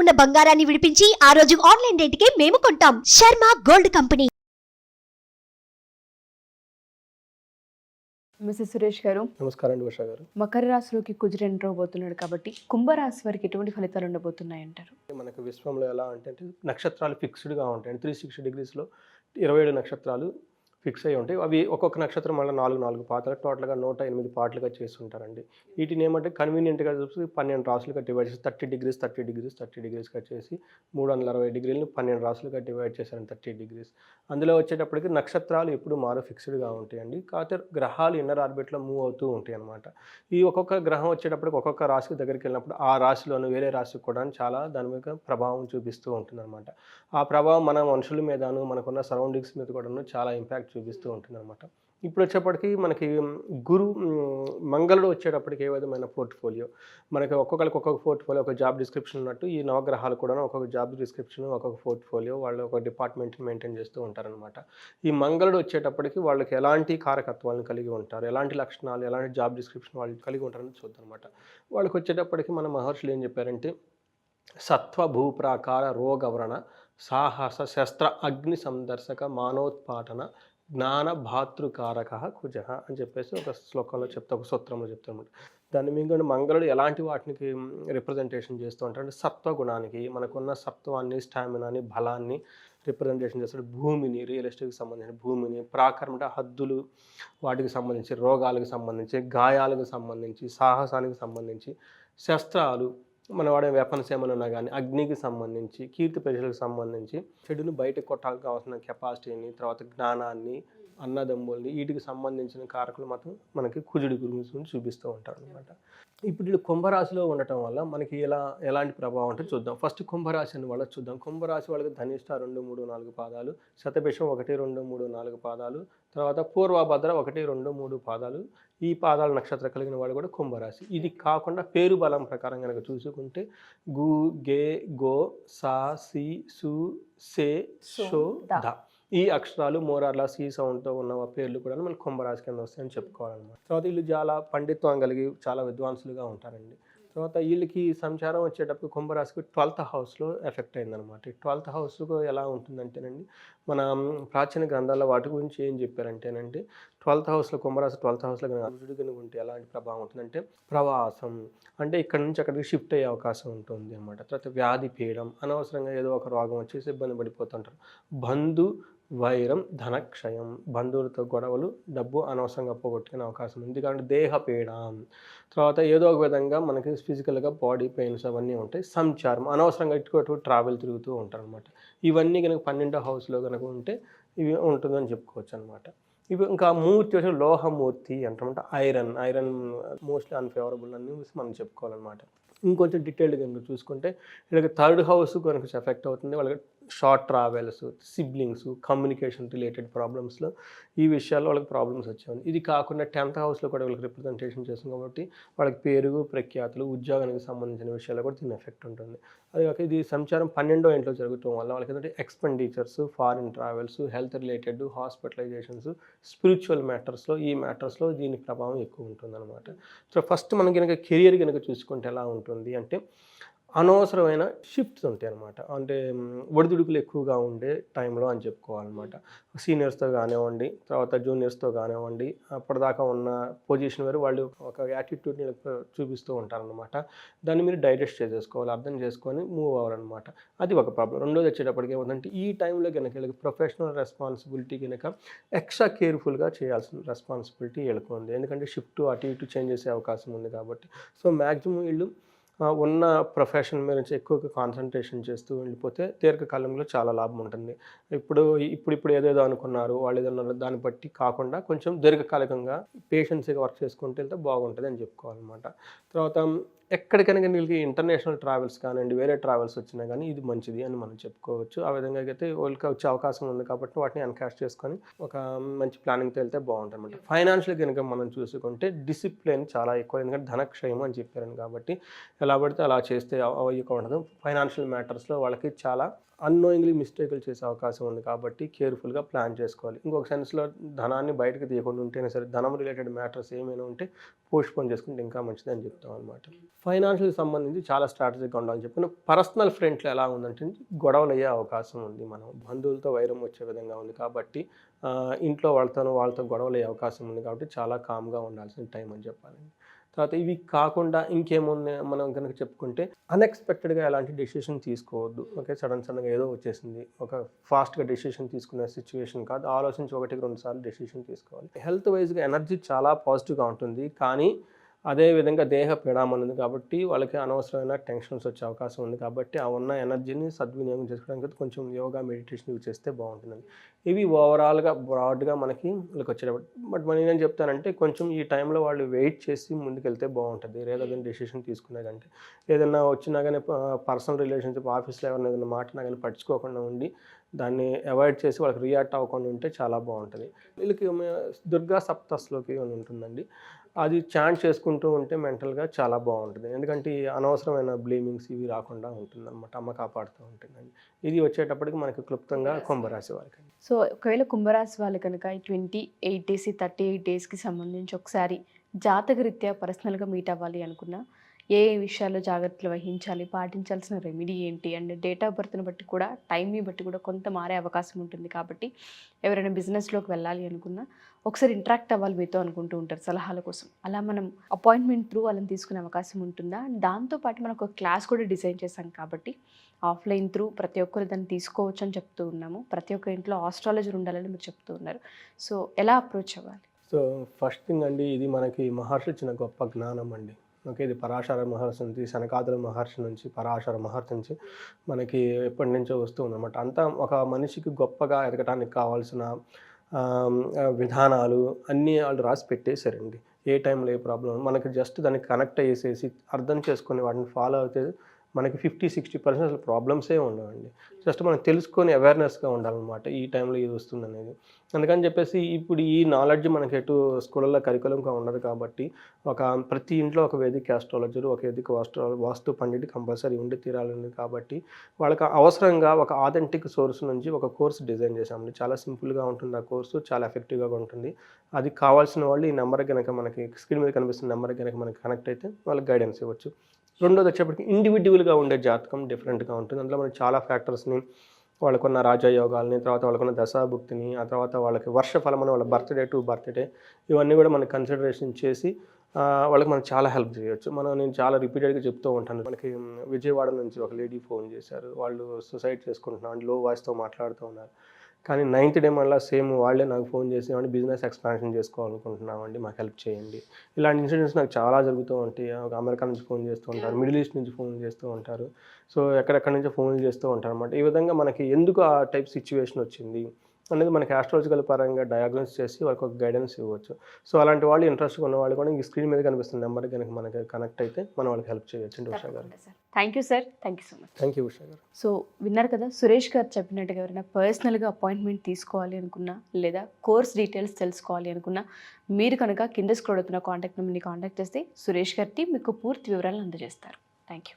ఉన్న బంగారాన్ని విడిపించి ఆ రోజు ఆన్లైన్ రేటుకే మేము కొంటాం. Sharma gold company. Mrs Suresh garu నమస్కారం అండి ఉషా గారు. మకర రాశిలోకి కుజుడు ఎంటర్ అవబోతున్నాడు కాబట్టి కుంభరాశి వారికి ఎటువంటి ఫలితాలు ఉండబోతున్నాయి అంటారు మనకు విశ్వంలో ఎలా అంటే అంటే నక్షత్రాలు ఫిక్స్డ్గా ఉంటాయి. త్రీ సిక్స్టీ డిగ్రీస్లో ఇరవై ఏడు నక్షత్రాలు ఫిక్స్ అయి ఉంటాయి. అవి ఒక్కొక్క నక్షత్రం మళ్ళీ నాలుగు నాలుగు పాత్రలు. టోటల్గా నూట ఎనిమిది పాటలుగా చేసి ఉంటారండి వీటిని ఏమంటే కన్వీనియంట్గా చూసి పన్నెండు రాసులుగా డివైడ్ చేసి thirty degrees thirty degrees thirty డిగ్రీస్గా చేసి మూడు వందల అరవై డిగ్రీలను పన్నెండు రాసులుగా డివైడ్ చేశారండి థర్టీ డిగ్రీస్ అందులో వచ్చేటప్పటికి నక్షత్రాలు ఎప్పుడు మారు ఫిక్స్డ్గా ఉంటాయండి. కాకపోతే గ్రహాలు ఇన్నర్ ఆర్బిట్లో మూవ్ అవుతూ ఉంటాయి అనమాట ఈ ఒక్కొక్క గ్రహం వచ్చేటప్పటికి ఒక్కొక్క రాశికి దగ్గరికి వెళ్ళినప్పుడు ఆ రాశిలోను వేరే రాశికి కూడా చాలా దాని మీద ప్రభావం చూపిస్తూ ఉంటుందన్నమాట. ఆ ప్రభావం మన మనుషుల మీదను మనకున్న సరౌండింగ్స్ మీద కూడాను చాలా ఇంపాక్ట్ చూపిస్తూ ఉంటుందన్నమాట. ఇప్పుడు వచ్చేప్పటికి మనకి గురు మంగళుడు వచ్చేటప్పటికి ఏ విధమైన పోర్ట్ఫోలియో? మనకి ఒక్కొక్కరికి ఒక్కొక్క పోర్ట్ఫోలియో ఒక జాబ్ డిస్క్రిప్షన్ ఉన్నట్టు ఈ నవగ్రహాలు కూడా ఒక్కొక్క జాబ్ డిస్క్రిప్షన్ ఒక్కొక్క పోర్ట్ఫోలియో వాళ్ళు ఒక డిపార్ట్మెంట్ని మెయింటైన్ చేస్తూ ఉంటారనమాట ఈ మంగళుడు వచ్చేటప్పటికి వాళ్ళకి ఎలాంటి కారకత్వాలను కలిగి ఉంటారు? ఎలాంటి లక్షణాలు ఎలాంటి జాబ్ డిస్క్రిప్షన్ వాళ్ళు కలిగి ఉంటారని చూద్దాం అనమాట వాళ్ళకి వచ్చేటప్పటికి మన మహర్షులు ఏం చెప్పారంటే సత్వ భూప్రాకార రోగవరణ సాహస శస్త్ర అగ్ని సందర్శక మానోత్పాటన జ్ఞాన భాతృకారక కుజ అని చెప్పేసి ఒక శ్లోకంలో చెప్తా ఒక సూత్రంలో చెప్తానమాట దాన్ని మీద మంగళుడు ఎలాంటి వాటికి రిప్రజెంటేషన్ చేస్తూ ఉంటాడు అంటే సత్వ గుణానికి మనకున్న సత్వాన్ని స్టామినాని బలాన్ని రిప్రజెంటేషన్ చేస్తాడు. భూమిని రియల్ ఎస్టేట్కి సంబంధించిన భూమిని ప్రాకారం అంటే హద్దులు వాటికి సంబంధించి రోగాలకు సంబంధించి గాయాలకు సంబంధించి సాహసానికి సంబంధించి శస్త్రాలు మన వాడే వెపన్స్ ఏమైనా ఉన్నా కానీ అగ్నికి సంబంధించి కీర్తి ప్రజలకు సంబంధించి చెడును బయటకు కొట్టాలి కావాల్సిన కెపాసిటీని తర్వాత జ్ఞానాన్ని అన్నదమ్ముల్ని వీటికి సంబంధించిన కారకులు మాత్రం మనకి కుజుడి గురించి చూపిస్తూ ఉంటారు అనమాట ఇప్పుడు వీళ్ళు కుంభరాశిలో ఉండటం వల్ల మనకి ఎలా ఎలాంటి ప్రభావం అంటే చూద్దాం. ఫస్ట్ కుంభరాశి అని వాళ్ళకి చూద్దాం. కుంభరాశి వాళ్ళకి ధనిష్ట రెండు మూడు నాలుగు పాదాలు శతభిషం ఒకటి రెండు మూడు నాలుగు పాదాలు తర్వాత పూర్వభద్ర ఒకటి రెండు మూడు పాదాలు. ఈ పాదాల నక్షత్రం కలిగిన వాళ్ళు కూడా కుంభరాశి. ఇది కాకుండా పేరు బలం ప్రకారం కనుక చూసుకుంటే గు గే గో సా సి సు సే షో ద. ఈ అక్షరాలు మోరార్లా సి సౌండ్తో ఉన్న పేర్లు కూడా మన కుంభరాశి కింద వస్తాయని చెప్పుకోవాలన్నమాట. తర్వాత వీళ్ళు చాలా పండిత్వం కలిగి చాలా విద్వాంసులుగా ఉంటారండి. తర్వాత వీళ్ళకి సంచారం వచ్చేటప్పుడు కుంభరాశికి ట్వెల్త్ హౌస్లో ఎఫెక్ట్ అయిందనమాట ట్వెల్త్ హౌస్లో ఎలా ఉంటుందంటేనండి మన ప్రాచీన గ్రంథాల వాటి గురించి ఏం చెప్పారంటేనండి ట్వెల్త్ హౌస్లో కుంభరాశి ట్వెల్త్ హౌస్లో కనుక అర్జుడు కనుక ఉంటే ఎలాంటి ప్రభావం ఉంటుందంటే ప్రవాసం అంటే ఇక్కడ నుంచి అక్కడికి షిఫ్ట్ అయ్యే అవకాశం ఉంటుంది అనమాట తర్వాత వ్యాధి పీయడం అనవసరంగా ఏదో ఒక రోగం వచ్చేసి ఇబ్బంది పడిపోతుంటారు. బంధు వైరం ధనక్షయం బంధువులతో గొడవలు డబ్బు అనవసరంగా పోగొట్టుకునే అవకాశం ఉంది. ఎందుకంటే దేహ పీడ. తర్వాత ఏదో ఒక విధంగా మనకి ఫిజికల్గా బాడీ పెయిన్స్ అవన్నీ ఉంటాయి. సంచారం అనవసరంగా ఇటు ట్రావెల్ తిరుగుతూ ఉంటారు అనమాట ఇవన్నీ కనుక పన్నెండో హౌస్లో కనుక ఉంటే ఇవి ఉంటుందని చెప్పుకోవచ్చు అనమాట ఇవి ఇంకా మూర్తి వచ్చి లోహమూర్తి అంటామంటే ఐరన్ ఐరన్ మోస్ట్లీ అన్ఫేవరబుల్ అని మనం చెప్పుకోవాలన్నమాట. ఇంకొంచెం డీటెయిల్డ్ కనుక చూసుకుంటే వీళ్ళకి థర్డ్ హౌస్ కనుక ఎఫెక్ట్ అవుతుంది. వాళ్ళకి short travels siblings communication related ప్రాబ్లమ్స్లో ఈ విషయాల్లో వాళ్ళకి ప్రాబ్లమ్స్ వచ్చాయి ఇది కాకుండా టెన్త్ హౌస్లో కూడా వాళ్ళకి రిప్రజెంటేషన్ చేస్తుంది కాబట్టి వాళ్ళకి పేరు ప్రఖ్యాతులు ఉద్యోగానికి సంబంధించిన విషయాల్లో కూడా దీని ఎఫెక్ట్ ఉంటుంది. అది కాక ఇది సంచారం పన్నెండో ఇంట్లో జరుగుతాం వల్ల వాళ్ళకి ఏంటంటే expenditures foreign travels health related hospitalizations spiritual మ్యాటర్స్లో ఈ మ్యాటర్స్లో దీని ప్రభావం ఎక్కువ ఉంటుందన్నమాట. సో ఫస్ట్ మనం కనుక కెరియర్ కనుక చూసుకుంటే ఎలా ఉంటుంది అంటే అనవసరమైన షిఫ్ట్స్ ఉంటాయి అనమాట అంటే ఒడిదుడుకులు ఎక్కువగా ఉండే టైంలో అని చెప్పుకోవాలన్నమాట. సీనియర్స్తో కానివ్వండి తర్వాత జూనియర్స్తో కానివ్వండి అప్పటిదాకా ఉన్న పొజిషన్ వేరు వాళ్ళు ఒక యాటిట్యూడ్ని చూపిస్తూ ఉంటారనమాట దాన్ని మీరు డైజెస్ట్ చేసేసుకోవాలి అర్థం చేసుకొని మూవ్ అవ్వాలన్నమాట. అది ఒక ప్రాబ్లం రెండోది వచ్చేటప్పటికి ఏమంటే ఈ టైంలో కనుక వీళ్ళకి ప్రొఫెషనల్ రెస్పాన్సిబిలిటీ కనుక ఎక్స్ట్రా కేర్ఫుల్గా చేయాల్సిన రెస్పాన్సిబిలిటీ వీళ్ళకి ఉంది. ఎందుకంటే షిఫ్ట్ అటు ఇటు చేంజ్ చేసే అవకాశం ఉంది కాబట్టి. సో మ్యాక్సిమం వీళ్ళు ఉన్న ప్రొఫెషన్ మీద నుంచి ఎక్కువగా కాన్సన్ట్రేషన్ చేస్తూ వెళ్ళిపోతే దీర్ఘకాలంలో చాలా లాభం ఉంటుంది. ఇప్పుడు ఇప్పుడు ఇప్పుడు ఏదేదో అనుకున్నారు వాళ్ళు ఏదో దాన్ని బట్టి కాకుండా కొంచెం దీర్ఘకాలికంగా పేషెన్స్గా వర్క్ చేసుకుంటూ వెళ్తే బాగుంటుంది అని చెప్పుకోవాలన్నమాట. తర్వాత ఎక్కడికైనా వీళ్ళకి ఇంటర్నేషనల్ ట్రావెల్స్ కానివ్వండి వేరే ట్రావెల్స్ వచ్చినా కానీ ఇది మంచిది అని మనం చెప్పుకోవచ్చు. ఆ విధంగా అయితే వాళ్ళకి వచ్చే అవకాశం ఉంది కాబట్టి వాటిని అన్కాష్ చేసుకొని ఒక మంచి ప్లానింగ్తో వెళ్తే బాగుంటుంది అనమాట ఫైనాన్షియల్ కనుక మనం చూసుకుంటే డిసిప్లిన్ చాలా ఎక్కువ ఎందుకంటే ధనక్షయం అని చెప్పారు కాబట్టి ఎలా పడితే అలా చేస్తే అవ్వక ఉండదు. ఫైనాన్షియల్ మ్యాటర్స్లో వాళ్ళకి చాలా అన్నోయింగ్లీ మిస్టేకులు చేసే అవకాశం ఉంది కాబట్టి కేర్ఫుల్గా ప్లాన్ చేసుకోవాలి. ఇంకొక సెన్స్లో ధనాన్ని బయటకు తీయకుండా ఉంటేనే సరే ధనం రిలేటెడ్ మ్యాటర్స్ ఏమైనా ఉంటే పోస్ట్ పోన్ చేసుకుంటే ఇంకా మంచిది అని చెప్తాం అనమాట ఫైనాన్షియల్ సంబంధించి చాలా స్ట్రాటజీగా ఉండాలని చెప్పిన పర్సనల్ ఫ్రంట్లో ఎలా ఉందంటే గొడవలు అయ్యే అవకాశం ఉంది మనం బంధువులతో వైరం వచ్చే విధంగా ఉంది కాబట్టి ఇంట్లో వాళ్ళతో వాళ్ళతో గొడవలు అయ్యే అవకాశం ఉంది కాబట్టి చాలా కామ్గా ఉండాల్సిన టైం అని చెప్పాలండి. తర్వాత ఇవి కాకుండా ఇంకేమున్నాయి మనం కనుక చెప్పుకుంటే అన్ఎక్స్పెక్టెడ్గా ఎలాంటి డెసిషన్ తీసుకోవద్దు. ఓకే సడన్ సడన్గా ఏదో వచ్చేసింది. ఒక ఫాస్ట్గా డెసిషన్ తీసుకునే సిచ్యువేషన్ కాదు. ఆలోచించి ఒకటికి రెండు సార్లు డెసిషన్ తీసుకోవాలి. హెల్త్ వైజ్గా ఎనర్జీ చాలా పాజిటివ్గా ఉంటుంది. కానీ అదే విధంగా దేహ పీడామని ఉంది కాబట్టి వాళ్ళకి అనవసరమైన టెన్షన్స్ వచ్చే అవకాశం ఉంది కాబట్టి ఆ ఉన్న ఎనర్జీని సద్వినియోగం చేసుకోవడానికి కొంచెం యోగా మెడిటేషన్ ఇవి చేస్తే బాగుంటుందండి. ఇవి ఓవరాల్గా బ్రాడ్గా మనకి వీళ్ళకి వచ్చేటప్పుడు బట్ మనం ఏం చెప్తానంటే కొంచెం ఈ టైంలో వాళ్ళు వెయిట్ చేసి ముందుకెళ్తే బాగుంటుంది. ఏదైనా డెసిషన్ తీసుకునే కంటే. ఏదైనా వచ్చినా కానీ పర్సనల్ రిలేషన్షిప్ ఆఫీస్లో ఎవరైనా ఏదైనా మాట్లాడినా కానీ పట్టించుకోకుండా ఉండి దాన్ని అవాయిడ్ చేసి వాళ్ళకి రియాక్ట్ అవ్వకుండా ఉంటే చాలా బాగుంటుంది. వీళ్ళకి దుర్గా సప్తస్లోకి అని ఉంటుందండి. అది చాంట్ చేసుకుంటూ ఉంటే మెంటల్గా చాలా బాగుంటుంది. ఎందుకంటే ఈ అనవసరమైన బ్లేమింగ్స్ ఇవి రాకుండా ఉంటుంది అనమాట అమ్మ కాపాడుతూ ఉంటుందండి ఇది వచ్చేటప్పటికి మనకి క్లుప్తంగా కుంభరాశి వారికి. సో ఒకవేళ కుంభరాశి వాళ్ళు కనుక ఈ twenty eight days thirty eight డేస్కి సంబంధించి ఒకసారి జాతకరీత్యా పర్సనల్గా మీట్ అవ్వాలి అనుకున్నా ఏ ఏ విషయాల్లో జాగ్రత్తలు వహించాలి పాటించాల్సిన రెమెడీ ఏంటి? అండ్ డేట్ ఆఫ్ బర్త్ని బట్టి కూడా టైంని బట్టి కూడా కొంత మారే అవకాశం ఉంటుంది కాబట్టి ఎవరైనా బిజినెస్లోకి వెళ్ళాలి అనుకున్నా ఒకసారి ఇంటరాక్ట్ అవ్వాలి మీతో అనుకుంటూ ఉంటారు సలహాల కోసం. అలా మనం అపాయింట్మెంట్ త్రూ వాళ్ళని తీసుకునే అవకాశం ఉంటుందా? దాంతోపాటు మనం ఒక క్లాస్ కూడా డిజైన్ చేశాం కాబట్టి ఆఫ్లైన్ త్రూ ప్రతి ఒక్కరు దాన్ని తీసుకోవచ్చు అని చెప్తూ ఉన్నాము. ప్రతి ఒక్క ఇంట్లో ఆస్ట్రాలజర్ ఉండాలని మీరు చెప్తూ ఉన్నారు. సో ఎలా అప్రోచ్ అవ్వాలి? సో ఫస్ట్ థింగ్ అండి ఇది మనకి మహర్షి ఇచ్చిన గొప్ప జ్ఞానం అండి. ఓకే ఇది పరాశర మహర్షి నుంచి శనకాదుల మహర్షి నుంచి పరాశర మహర్షి నుంచి మనకి ఎప్పటి నుంచో వస్తూ ఉందన్నమాట అంతా ఒక మనిషికి గొప్పగా ఎదగటానికి కావాల్సిన విధానాలు అన్నీ వాళ్ళు రాసి పెట్టేశారండి. ఏ టైంలో ఏ ప్రాబ్లం మనకి జస్ట్ దానికి కనెక్ట్ అయ్యేసేసి అర్థం చేసుకొని వాటిని ఫాలో అయితే మనకి ఫిఫ్టీ సిక్స్టీ పర్సెంట్ అసలు ప్రాబ్లమ్సే ఉండవండి. జస్ట్ మనం తెలుసుకొని అవేర్నెస్గా ఉండాలన్నమాట ఈ టైంలో ఇది వస్తుంది అనేది అందుకని చెప్పేసి ఇప్పుడు ఈ నాలెడ్జ్ మనకి ఎటు స్కూళ్ళల్లో కరికులంగా ఉండదు కాబట్టి ఒక ప్రతి ఇంట్లో ఒక వేదిక ఆస్ట్రాలజర్ ఒక వేదిక వాస్తు వాస్తు పండిట్ కంపల్సరీ ఉండి తీరాలండి కాబట్టి వాళ్ళకి అవసరంగా ఒక ఆథెంటిక్ సోర్స్ నుంచి ఒక కోర్స్ డిజైన్ చేసామండి చాలా సింపుల్గా ఉంటుంది ఆ కోర్సు చాలా ఎఫెక్టివ్గా ఉంటుంది. అది కావాల్సిన వాళ్ళు ఈ నెంబర్ కనుక మనకి స్క్రీన్ మీద కనిపిస్తున్న నెంబర్ కనుక మనకి కనెక్ట్ అయితే వాళ్ళకి గైడెన్స్ ఇవ్వచ్చు. రెండోది వచ్చేప్పటికి ఇండివిజువల్గా ఉండే జాతకం డిఫరెంట్గా ఉంటుంది. అందులో మనకి చాలా ఫ్యాక్టర్స్ని వాళ్ళకున్న రాజయోగాల్ని తర్వాత వాళ్ళకున్న దశాభుక్తిని ఆ తర్వాత వాళ్ళకి వర్షఫలం అని వాళ్ళ బర్త్డే టు బర్త్డే ఇవన్నీ కూడా మనకి కన్సిడరేషన్ చేసి వాళ్ళకి మనం చాలా హెల్ప్ చేయొచ్చు. మనం నేను చాలా రిపీటెడ్గా చెప్తూ ఉంటాను. మనకి విజయవాడ నుంచి ఒక లేడీ ఫోన్ చేశారు. వాళ్ళు సూసైడ్ చేసుకుంటున్నాను లో వాయిస్తో మాట్లాడుతూ ఉన్నారు. కానీ నైన్త్ డే మళ్ళీ సేమ్ వాళ్ళే నాకు ఫోన్ చేసి ఏమంటే బిజినెస్ ఎక్స్పాన్షన్ చేసుకోవాలనుకుంటున్నామండి మాకు హెల్ప్ చేయండి. ఇలాంటి ఇన్సిడెంట్స్ నాకు చాలా జరుగుతూ ఉంటాయి. ఒక అమెరికా నుంచి ఫోన్ చేస్తూ ఉంటారు మిడిల్ ఈస్ట్ నుంచి ఫోన్ చేస్తూ ఉంటారు. సో ఎక్కడెక్కడి నుంచో ఫోన్ చేస్తూ ఉంటారు అనమాట ఈ విధంగా మనకి ఎందుకు ఆ టైప్ సిచ్యువేషన్ వచ్చింది? అనేది మనకి ఆస్ట్రాలజికల్ పరంగా డయాగ్నోస్ చేసి వాళ్ళకి ఒక గైడెన్స్ ఇవ్వచ్చు. సో అలాంటి వాళ్ళు ఇంట్రెస్ట్ ఉన్న వాళ్ళు కూడా ఈ స్క్రీన్ మీద కనిపిస్తున్న నెంబర్ కనుక మనకి కనెక్ట్ అయితే మనం వాళ్ళకి హెల్ప్ చేయొచ్చు అండి Usha garu. Sir. Thank you sir thank you so much thank you Usha garu. So విన్నారు కదా సురేష్ గారు చెప్పినట్టుగా ఎవరైనా పర్సనల్గా అపాయింట్మెంట్ తీసుకోవాలి అనుకున్నా లేదా కోర్స్ డీటెయిల్స్ తెలుసుకోవాలి అనుకున్నా మీరు కనుక కింద స్క్రోల్ అవుతున్న కాంటాక్ట్ నెంబర్ని కాంటాక్ట్ చేస్తే సురేష్ గారి team మీకు పూర్తి వివరాలను అందజేస్తారు. Thank you